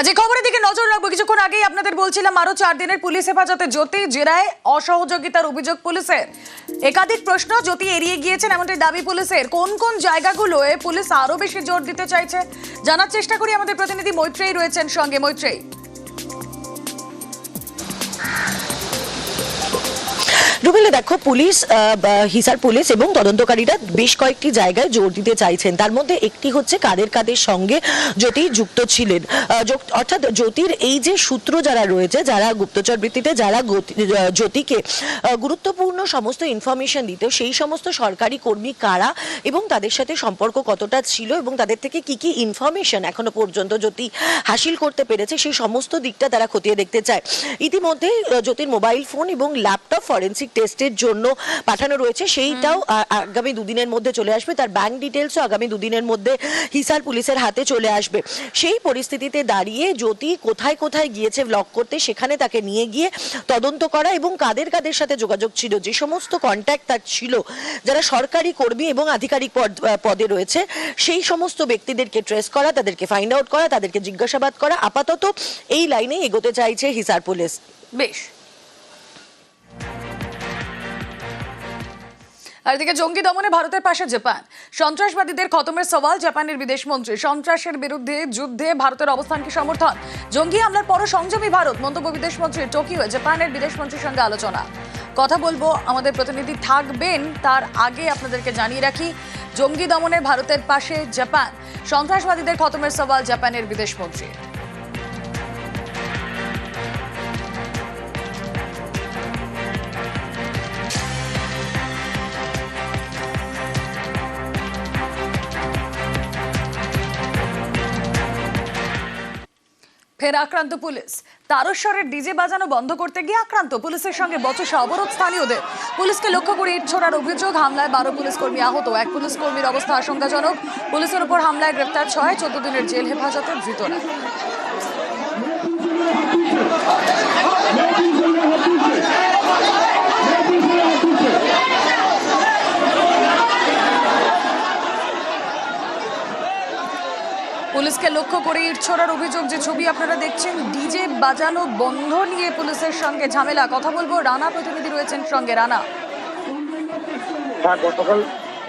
আজ এই খবরের দিকে নজর রাখব। কিছুক্ষণ আগেই আপনাদের বলছিলাম, আরও চার দিনের পুলিশ হেফাজতে জ্যোতি জেরায় অসহযোগিতার অভিযোগ পুলিশের একাধিক প্রশ্ন জ্যোতি এড়িয়ে গিয়েছেন এমনটি দাবি পুলিশের। কোন কোন জায়গাগুলোয় পুলিশ আরও বেশি জোর দিতে চাইছে? জানার চেষ্টা করি আমাদের প্রতিনিধি মৈত্রেয়ী রয়েছেন সঙ্গে। মৈত্রেয়ী। রুবেলে, দেখো, পুলিশ হিসার পুলিশ এবং তদন্তকারীরা বেশ কয়েকটি জায়গায় জোর দিতে চাইছেন। তার মধ্যে একটি হচ্ছে কাদের কাদের সঙ্গে জ্যোতি যুক্ত ছিলেন। অর্থাৎ জ্যোতির এই যে সূত্র যারা রয়েছে, যারা গুপ্তচর বৃত্তিতে যারা জ্যোতিকে গুরুত্বপূর্ণ সমস্ত ইনফরমেশন দিত, সেই সমস্ত সরকারি কর্মী কারা এবং তাদের সাথে সম্পর্ক কতটা ছিল এবং তাদের থেকে কি কি ইনফরমেশন এখনও পর্যন্ত জ্যোতি হাসিল করতে পেরেছে, সেই সমস্ত দিকটা তারা খতিয়ে দেখতে চায়। ইতিমধ্যে জ্যোতির মোবাইল ফোন এবং ল্যাপটপ ফরেন্সিক টেস্টের জন্য পাঠানো রয়েছে সেইটাও আগামী দুদিনের মধ্যে চলে আসবে। তার ব্যাংক ডিটেলসও আগামী দুদিনের মধ্যে হিসার পুলিশের হাতে চলে আসবে। সেই পরিস্থিতিতে দাঁড়িয়ে জ্যোতি কোথায় কোথায় গিয়েছে ব্লক করতে সেখানে তাকে নিয়ে গিয়ে তদন্ত করা এবং কাদের কাদের সাথে যোগাযোগ ছিল যে সমস্ত কন্ট্যাক্ট তার ছিল যারা সরকারি কর্মী এবং আধিকারিক পদ পদে রয়েছে সেই সমস্ত ব্যক্তিদেরকে ট্রেস করা তাদেরকে ফাইন্ড আউট করা তাদেরকে জিজ্ঞাসাবাদ করা আপাতত এই লাইনেই এগোতে চাইছে হিসার পুলিশ। বেশ। আর এদিকে জঙ্গি দমনে ভারতের পাশে জাপান। সন্ত্রাসবাদীদের খতমের সওয়াল জাপানের বিদেশ মন্ত্রী সন্ত্রাসের বিরুদ্ধে যুদ্ধে ভারতের অবস্থানকে সমর্থন? জঙ্গি হামলার পরও সংযমী ভারত, মন্তব্য বিদেশ মন্ত্রী টোকিও, জাপানের বিদেশ মন্ত্রীর সঙ্গে আলোচনা। কথা বলব আমাদের প্রতিনিধি থাকবেন, তার আগে আপনাদেরকে জানিয়ে রাখি, জঙ্গি দমনে ভারতের পাশে জাপান। সন্ত্রাসবাদীদের খতমের সওয়াল জাপানের বিদেশ ফের আক্রান্ত পুলিশ। তারস্বরের ডিজে বাজানো বন্ধ করতে গিয়ে আক্রান্ত পুলিশের সঙ্গে বচসা অবরোধ স্থানীয়দের। পুলিশকে লক্ষ্য করে ইট ছোড়ার অভিযোগ, হামলায় বারো পুলিশ কর্মী আহত। এক পুলিশ কর্মীর অবস্থা আশঙ্কাজনক। পুলিশের উপর হামলায় গ্রেপ্তার ছয়। চোদ্দ দিনের জেল হেফাজতে ধৃতরা। পুলিশকে লক্ষ্য করে ইট ছোড়ার অভিযোগ যে ছবি আপনারা দেখছেন, ডিজে বাজানো বন্ধ নিয়ে পুলিশের সঙ্গে ঝামেলা। কথা বলব, রানা প্রতিনিধি রয়েছেন সঙ্গে। রানা। হ্যাঁ গতকাল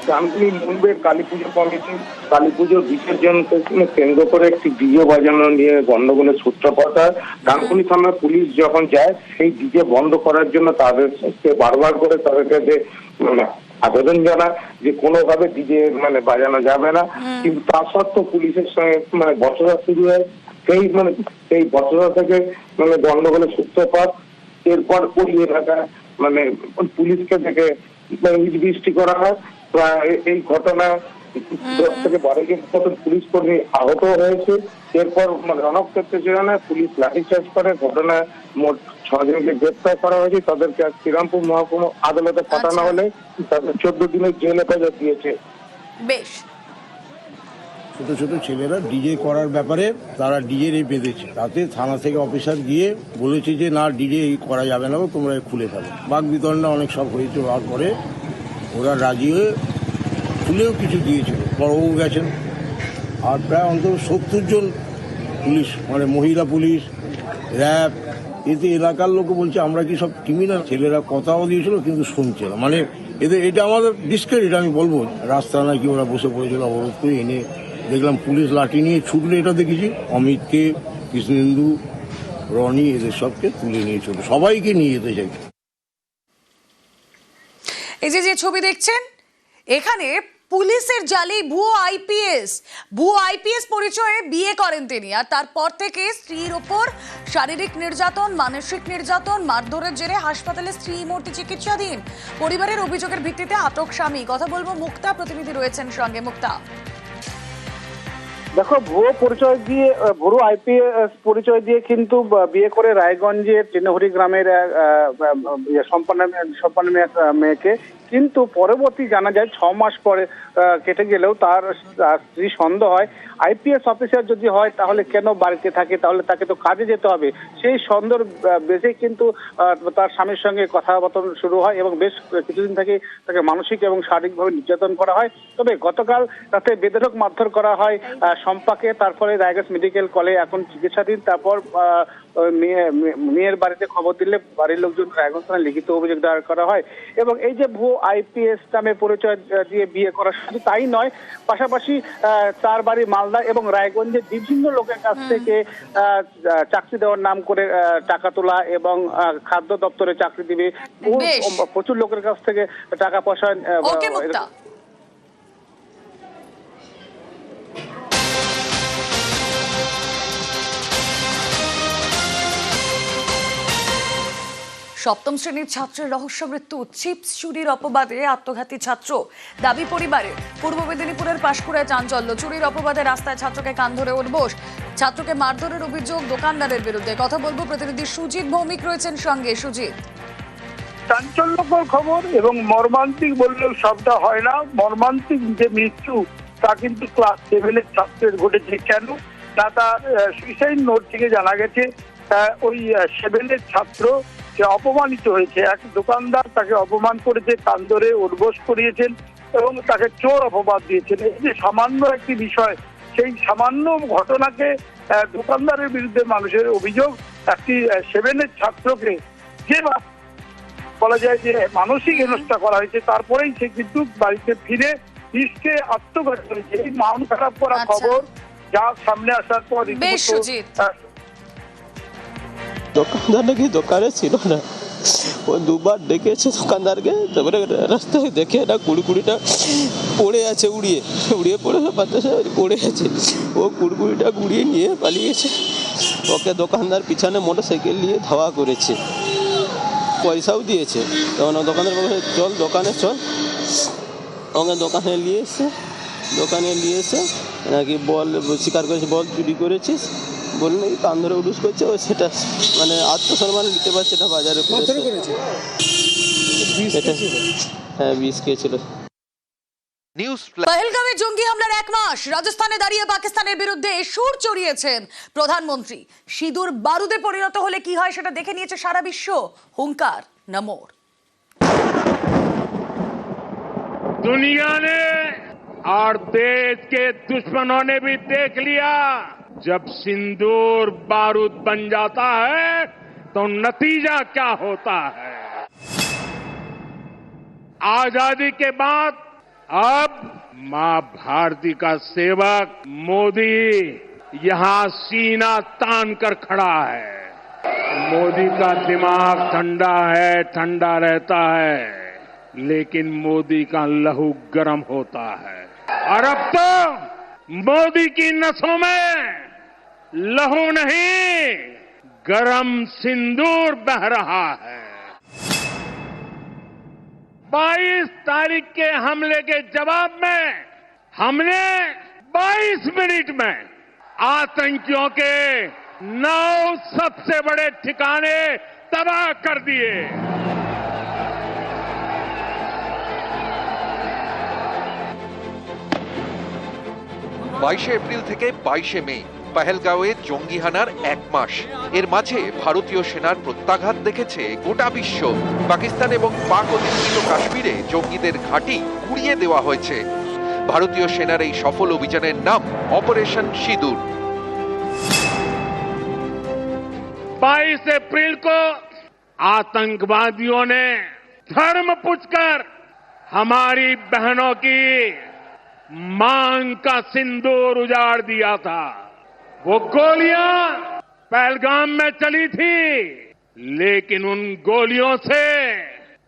ডানকুনি মুম্বের কালী পুজো কমিটি, কালী পুজোর বিসর্জনকে কেন্দ্র করে একটি ডিজে বাজানো নিয়ে গন্ডগোলের সূত্রপাত হয়। ডানকুনি থানার পুলিশ যখন যায়, সেই ডিজে বন্ধ করার জন্য তাদেরকে বারবার করে তাদেরকে যে মানে আবেদন জানায় যে কোনোভাবে ডিজে মানে বাজানো যাবে না। কিন্তু তা সত্ত্বেও পুলিশের সঙ্গে মানে বচসা শুরু হয়। সেই মানে সেই বচসা থেকে মানে গন্ডগোলের সূত্রপাত। এরপর ওই এলাকা মানে পুলিশকে থেকে ইট বৃষ্টি করা হয়। প্রায় এই ঘটনা দশ থেকে বারো জন মতন পুলিশ কর্মী আহত হয়েছে। এরপর মানে রণক্ষেত্রে সেখানে পুলিশ লাঠিচার্জ করে ঘটনায় মোট ছজনকে গ্রেপ্তার করা হয়েছে। তাদেরকে আজ শ্রীরামপুর মহকুমা আদালতে পাঠানো আচ্ছা। হলে তাদের চোদ্দ দিনের জেল হেফাজত দিয়েছে। বেশ। ছোট ছোট ছেলেরা ডিজে করার ব্যাপারে তারা ডিজে এই বেঁধেছে। তাতে থানা থেকে অফিসার গিয়ে বলেছে যে না ডিজে করা যাবে না তোমরা খুলে ফেলো। বাঘ বিতরণটা অনেক সব হয়েছে হওয়ার পরে ওরা রাজি হয়ে খুলেও কিছু দিয়েছিল। বড়বাবু গেছেন। আর প্রায় অন্তত সত্তর জন পুলিশ মানে মহিলা পুলিশ, র্যাব, এতে এলাকার লোক বলছে, আমরা কি সব ক্রিমিনাল ছেলেরা কথাও দিয়েছিল, কিন্তু শুনছে না। মানে এদের, এটা আমাদের ডিসক্রেডিট আমি বলব। রাস্তা নাকি ওরা বসে পড়েছিল, অবরোধ করে এনে দেখলাম পুলিশ লাঠি নিয়ে ছুটলে এটা দেখেছি। অমিতকে, কৃষ্ণেন্দু, রনি, এদের সবকে তুলে নিয়ে চলো। সবাইকে নিয়ে যেতে চাইছে এই যে যে ছবি দেখছেন, এখানে পুলিশের জালে ভুয়ো আইপিএস। ভুয়ো আইপিএস পরিচয়ে বিয়ে করেন তিনি আর তারপর থেকে স্ত্রীর ওপর শারীরিক নির্যাতন, মানসিক নির্যাতন, মারধরের জেরে হাসপাতালে স্ত্রী মূর্তি চিকিৎসাধীন। পরিবারের অভিযোগের ভিত্তিতে আটক স্বামী। কথা বলব মুক্তা। প্রতিনিধি রয়েছেন সঙ্গে মুক্তা। দেখো ভুয়ো পরিচয় দিয়ে ভুয়ো আইপিএস পরিচয় দিয়ে কিন্তু বিয়ে করে রায়গঞ্জের চিহ্নহরি গ্রামের ইয়ে, সম্পন্ন মেয়েকে। কিন্তু পরবর্তী জানা যায় ছ মাস পরে কেটে গেলেও তার স্ত্রী সন্দেহ হয়। আইপিএস অফিসার যদি হয় তাহলে কেন বাড়িতে থাকে? তাহলে তাকে তো কাজে যেতে হবে। সেই সন্দেহ বেশি কিন্তু তার স্বামীর সঙ্গে কথাবার্তা শুরু হয় এবং বেশ কিছুদিন থেকে তাকে মানসিক এবং শারীরিকভাবে নির্যাতন করা হয়। তবে গতকাল তাতে বেদরক মারধর করা হয় শম্পাকে তারপরে রায়গঞ্জ মেডিকেল কলে এখন চিকিৎসাধীন। তারপর মেয়ে মেয়ে- মেয়ের বাড়িতে খবর দিলে বাড়ির লোকজন রায়গঞ্জ থানায় লিখিত অভিযোগ দায়ের করা হয়। এবং এই যে ভুয়ো আইপিএস নামে পরিচয় দিয়ে বিয়ে করা শুধু তাই নয় পাশাপাশি তার বাড়ি মালদা এবং রায়গঞ্জের বিভিন্ন লোকের কাছ থেকে আহ, চাকরি দেওয়ার নাম করে টাকা তোলা এবং খাদ্য দপ্তরে চাকরি দিবে। প্রচুর লোকের কাছ থেকে টাকা পয়সা সপ্তম শ্রেণির ছাত্রের রহস্য মৃত্যু, চিপস চুরির অপবাদে আত্মঘাতী ছাত্র। দাবি পরিবারের পূর্ব মেদিনীপুরের পাশকুড়ায় চাঞ্চল্য, চুরির অপবাদে রাস্তায় ছাত্রকে কান ধরে উঠবোস ছাত্রকে মারধরের অভিযোগ দোকানদারের বিরুদ্ধে। কথা বলব প্রতিনিধি সুজিত ভৌমিক রয়েছেন সঙ্গে। সুজিত। চাঞ্চল্যকর খবর এবং মর্মান্তিক বললেও সবটা হয় না। মর্মান্তিক যে মৃত্যু, তা কিন্তু ক্লাস সেভেনের ছাত্রের ঘটেছে। কেন? তা তার সুইসাইড নোট থেকে জানা গেছে ওই সেভেনের ছাত্র সে অপমানিত হয়েছে। এক দোকানদার তাকে অপমান করেছে কান ধরে উদ্বোস করিয়েছেন এবং তাকে চোর অপবাদ দিয়েছেন। এই যে সামান্য একটি বিষয় সেই সামান্য ঘটনাকে দোকানদারের বিরুদ্ধে মানুষের অভিযোগ একটি সেভেনের ছাত্রকে যে বলা যায় যে মানসিক হেনস্থা করা হয়েছে তারপরেই সে কিন্তু বাড়িতে ফিরে বিষকে আত্মঘাত করেছে এই মান খারাপ করা। খবর যা সামনে আসার পর দোকানদার নাকি দোকানে ছিল না। ও দুবার ডেকেছে দোকানদারকে, তারপরে রাস্তায় দেখে না কুড়িকুড়িটা পড়ে আছে উড়িয়ে। উড়িয়ে পড়ে বাতাসে পড়ে আছে। ও কুড়কুড়িটা গুড়িয়ে নিয়ে পালিয়েছে। ওকে দোকানদার পিছনে মোটর সাইকেল নিয়ে ধাওয়া করেছে। পয়সাও দিয়েছে। তখন ও দোকানদার বলেছে, চল দোকানে, চল। ওকে দোকানে নিয়ে এসে, দোকানে নিয়ে এসে নাকি বল, স্বীকার করেছে, বল চুরি করেছিস? বলে নাকি কান ধরে উডুস করছে ও সেটা মানে আত্মসম্মান নিতে পারছে না বাজারে করেছে এটা হ্যাঁ বিষ খেয়েছিল নিউজ পহেলগাঁওয়ে জঙ্গি হামলার এক মাস রাজস্থানে দাঁড়িয়ে পাকিস্তানের বিরুদ্ধে সুর চড়িয়েছেন প্রধানমন্ত্রী সিঁদুর বারুদে পরিণত হলে কি হয় সেটা দেখে নিয়েছে সারা বিশ্ব হুঙ্কার নমোর दुनिया ने और देश के दुश्मनों ने भी देख लिया जब सिंदूर बारूद बन जाता है तो नतीजा क्या होता है? आज़ादी के बाद, अब माँ भारती का सेवक मोदी यहाँ सीना तान कर खड़ा है। मोदी का दिमाग ठंडा है, ठंडा रहता है, लेकिन मोदी का लहू गर्म होता है। और अब तो मोदी की नसों में लहू नहीं गरम सिंदूर बह रहा है 22 तारीख के हमले के जवाब में हमने 22 मिनट में आतंकियों के नौ सबसे बड़े ठिकाने तबाह कर दिए বাইশে এপ্রিল থেকে বাইশে মে পেহেলগাঁওয়ে জঙ্গি হানার এক মাস এর মাঝে ভারতীয় সেনার প্রত্যাঘাত দেখেছে গোটা বিশ্ব পাকিস্তান এবং পাক অধিকৃত কাশ্মীরে জঙ্গিদের ঘাঁটি উড়িয়ে দেওয়া হয়েছে ভারতীয় সেনার এই সফল অভিযানের নাম অপারেশন সিঁদুর 22 अप्रैल को आतंकवादियों ने धर्म पूछकर हमारी बहनों की मांग का सिंदूर उजाड़ दिया था वो गोलियाँ पहलगाम में चली थी, लेकिन उन गोलियों से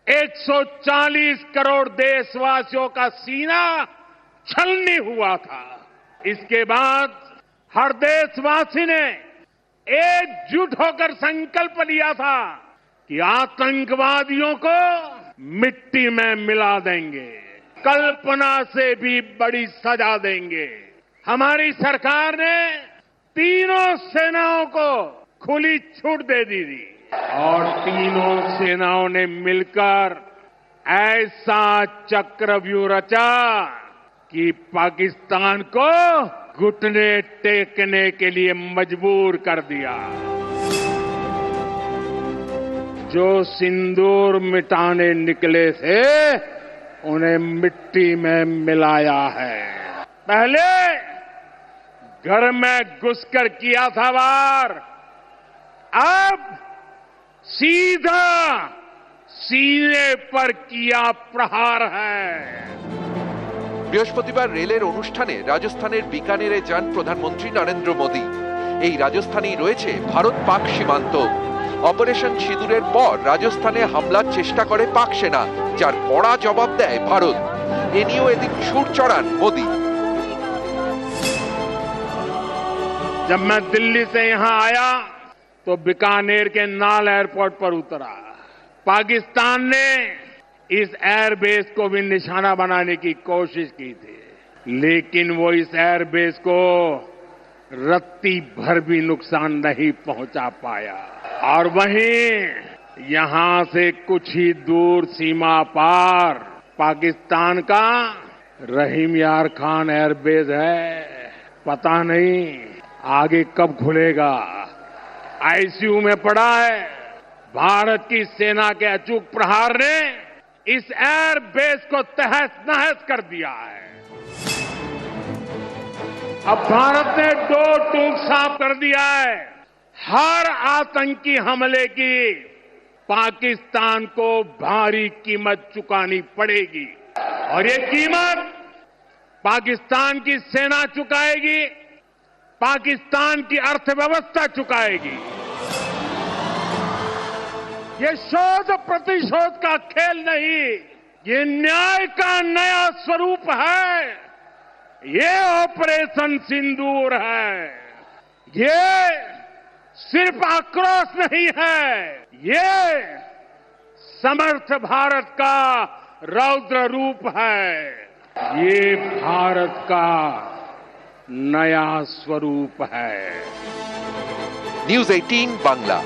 140 करोड़ देशवासियों का सीना छलनी हुआ था। इसके बाद हर देशवासी ने एकजुट होकर संकल्प लिया था कि आतंकवादियों को मिट्टी में मिला देंगे, कल्पना से भी बड़ी सजा देंगे। हमारी सरकार ने तीनों सेनाओं को खुली छूट दे दी थी और तीनों सेनाओं ने मिलकर ऐसा चक्रव्यूह रचा कि पाकिस्तान को घुटने टेकने के लिए मजबूर कर दिया। जो सिंदूर मिटाने निकले थे, उन्हें मिट्टी में मिलाया है। पहले घर में घुसकर किया था वार अब सीधा सीने पर किया प्रहार है বৃহস্পতিবার রেলের অনুষ্ঠানে রাজস্থানের বিকানেরে যান প্রধানমন্ত্রী নরেন্দ্র মোদী এই রাজস্থানেই রয়েছে ভারত পাক সীমান্ত অপারেশন সিঁদুরের পর রাজস্থানে হামলার চেষ্টা করে পাক সেনা যার কড়া জবাব দেয় ভারত এ নিয়েও এদিন সুর চড়ান মোদী जब मैं दिल्ली से यहाँ आया तो बीकानेर के नाल एयरपोर्ट पर उतरा। पाकिस्तान ने इस एयरबेस को भी निशाना बनाने की कोशिश की थी। लेकिन वो इस एयरबेस को रत्ती भर भी नुकसान नहीं पहुँचा पाया। और वहीं यहाँ से कुछ ही दूर सीमा पार पाकिस्तान का रहीम यार खान एयरबेस है। पता नहीं आगे कब खुलेगा? आईसीयू में पड़ा है। भारत की सेना के अचूक प्रहार ने इस एयर बेस को तहस नहस कर दिया है। अब भारत ने दो टूक साफ़ कर दिया है। हर आतंकी हमले की पाकिस्तान को भारी कीमत चुकानी पड़ेगी। और ये कीमत पाकिस्तान की सेना चुकाएगी। पाकिस्तान की अर्थव्यवस्था चुकाएगी। ये शोध प्रतिशोध का खेल नहीं, ये न्याय का नया स्वरूप है। ये ऑपरेशन सिंदूर है। ये सिर्फ़ आक्रोश नहीं है। ये समर्थ भारत का रौद्र रूप है। ये भारत का नया स्वरूप है। न्यूज़ 18 बांग्ला